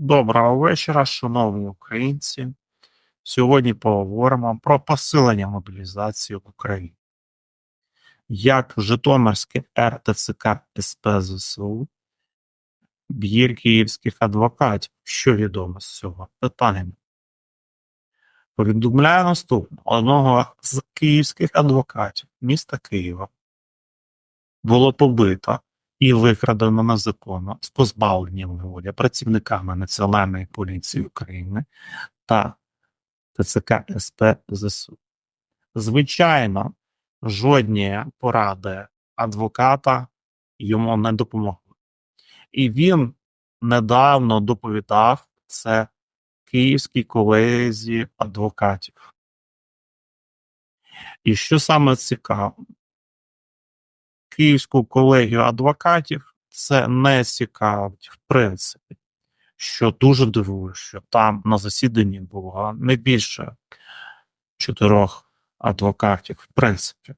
Доброго вечора, шановні українці. Сьогодні поговоримо про посилення мобілізації в Україні. Як Житомирське РТЦК СП ЗСУ б'є київських адвокатів, що відомо з цього питання. Повідомляє наступне: одного з київських адвокатів міста Києва було побито і викрадено незаконно з позбавленням волі працівниками Національної поліції України та ТЦК СП ЗСУ. Звичайно, жодні поради адвоката йому не допомогли. І він недавно доповідав це київській колезі адвокатів. І що саме цікаво, Київську колегію адвокатів це не цікавить, в принципі, що дуже дивує, що там на засіданні було не більше чотирьох адвокатів, в принципі.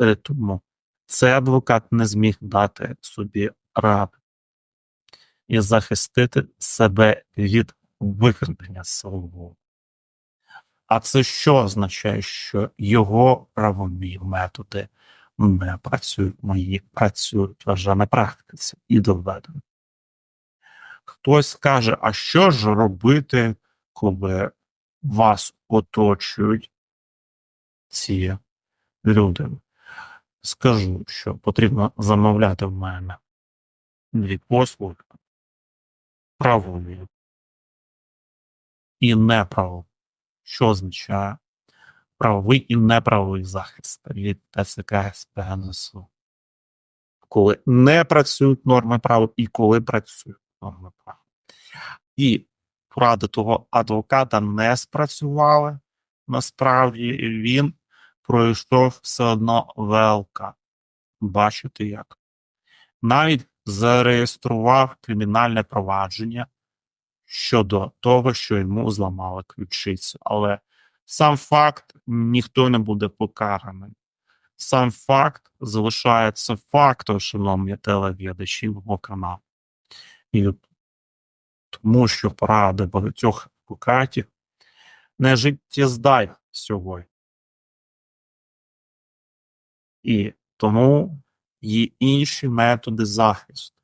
Е, Тому цей адвокат не зміг дати собі ради і захистити себе від викрадення свого. А це що означає, що його правові методи працюють, мої працюють вже на практиці і доведено. Хтось скаже, а що ж робити, коли вас оточують ці люди? Скажу, що потрібно замовляти в мене дві послуги правові і неправові. Що означає правовий і неправовий захист від ТЦК СП. Коли не працюють норми права і коли працюють норми права. І поради того адвоката не спрацювали. Насправді він пройшов все одно ВЛК. Бачите як? Навіть зареєстрував кримінальне провадження щодо того, що йому зламали ключицю. Але сам факт ніхто не буде покараний. Сам факт залишається фактом, шановні телеглядачі мого каналу. І тому що поради багатьох адвокатів не життєздайні сьогодні. І тому є інші методи захисту,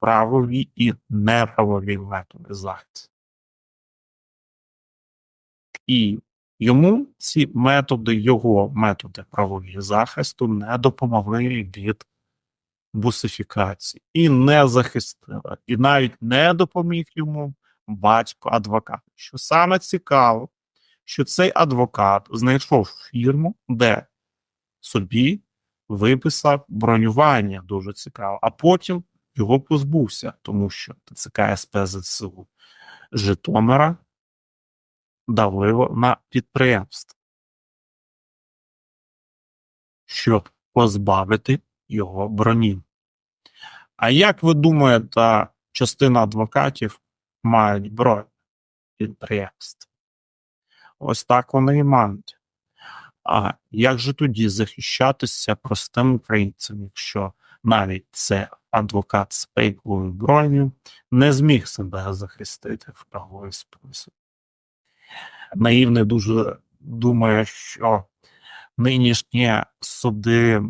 правові і неправові методи захисту. І йому ці методи, його методи правові захисту не допомогли від бусифікації і не захистили, і навіть не допоміг йому батько адвокат. Що саме цікаво, що цей адвокат знайшов фірму, де собі виписав бронювання, дуже цікаво, а потім його позбувся, тому що ТЦК СП ЗСУ Житомира давило на підприємство, щоб позбавити його броні. А як ви думаєте, частина адвокатів мають бронь підприємств? Ось так вони і мають. А як же тоді захищатися простим українцям, якщо навіть це адвокат з фейковою броню не зміг себе захистити в правовий спосіб? Наївний дуже думає, що нинішні суди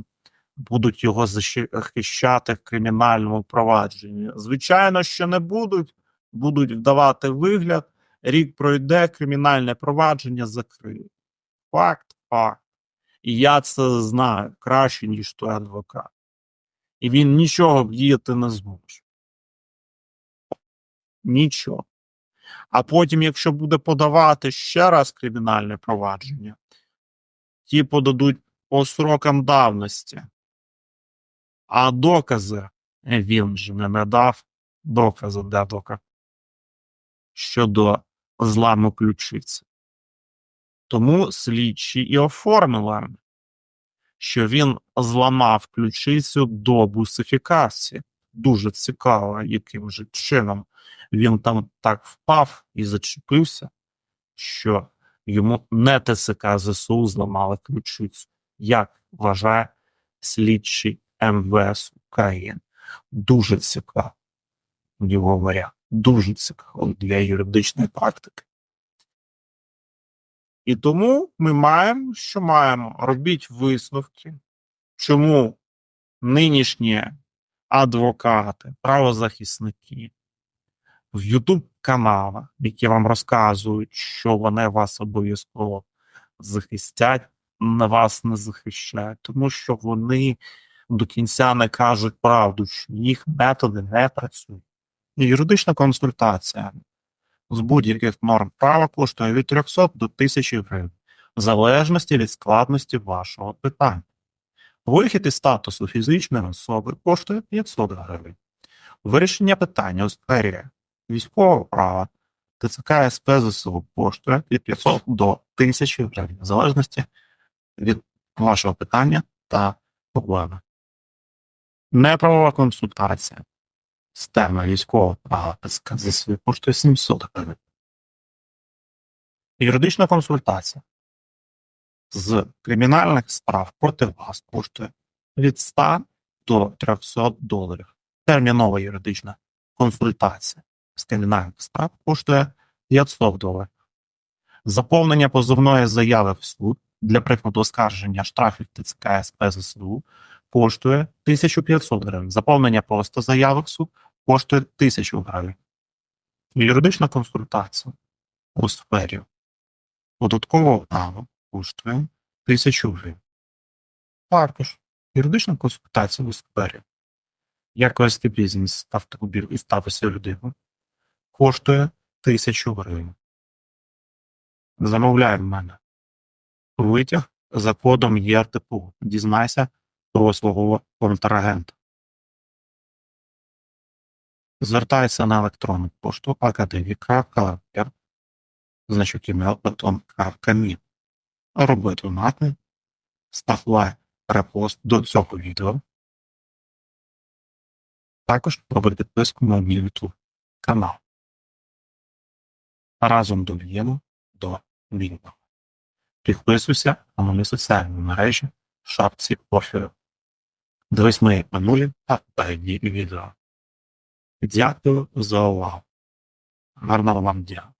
будуть його захищати в кримінальному провадженні. Звичайно, що не будуть, будуть вдавати вигляд, рік пройде, кримінальне провадження закриють. Факт, факт. І я це знаю краще, ніж той адвокат. І він нічого вдіяти не зможе. Нічого. А потім, якщо буде подавати ще раз кримінальне провадження, ті подадуть по срокам давності. А докази він же не надав докази де доказ щодо зламу ключиці. Тому слідчі і оформили, що він зламав ключицю до бусифікації. Дуже цікаво, яким же чином він там так впав і зачепився, що йому не ТСК ЗСУ зламали ключицю, як вважає слідчий МВС України. Дуже цікаво його варіант. дуже цікаво для юридичної практики. І тому ми маємо, що маємо, робіть висновки, чому нинішні адвокати, правозахисники в YouTube каналах, які вам розказують, що вони вас обов'язково захистять, на вас не захищають, тому що вони до кінця не кажуть правду, що їх методи не працюють. Юридична консультація з будь-яких норм права коштує від 300 до 1000 гривень, в залежності від складності вашого питання. Вихід із статусу фізичної особи коштує 500 гривень. Вирішення питання у сфері військового права ТЦК СП ЗСУ коштує від 500 до 1000 гривень, в залежності від вашого питання та проблеми. Неправова консультація з теми військового права ТЦК ЗСУ коштує 700 гривень. Юридична консультація з кримінальних справ проти вас коштує від 100 до 300 доларів. Термінова юридична консультація з кримінальних справ коштує 500 доларів. Заповнення позовної заяви в суд для прикладу оскарження штрафів ТЦК СП ЗСУ коштує 1500 гривень. Заповнення просто заяви в суд коштує 1000 гривень. Юридична консультація у сфері податкового права коштує 1000 гривень. Також юридична консультація у сфері як вести бізнес автомобіль і статусі людини коштує 1000 гривень. Замовляй в мене витяг за кодом ЄРТПУ. Дізнайся про свого контрагента. Звертайся на електронну пошту академіка.кр значок email потом камін. Роби став лайк, репост до цього відео. Також роби підписку на мій YouTube канал. Разом доб'ємо до вільного. Підписуйся на мої соціальні мережі в шапці профілю. Дивись мої минулі та передні відео. Дякую за увагу. Гарного вам дня.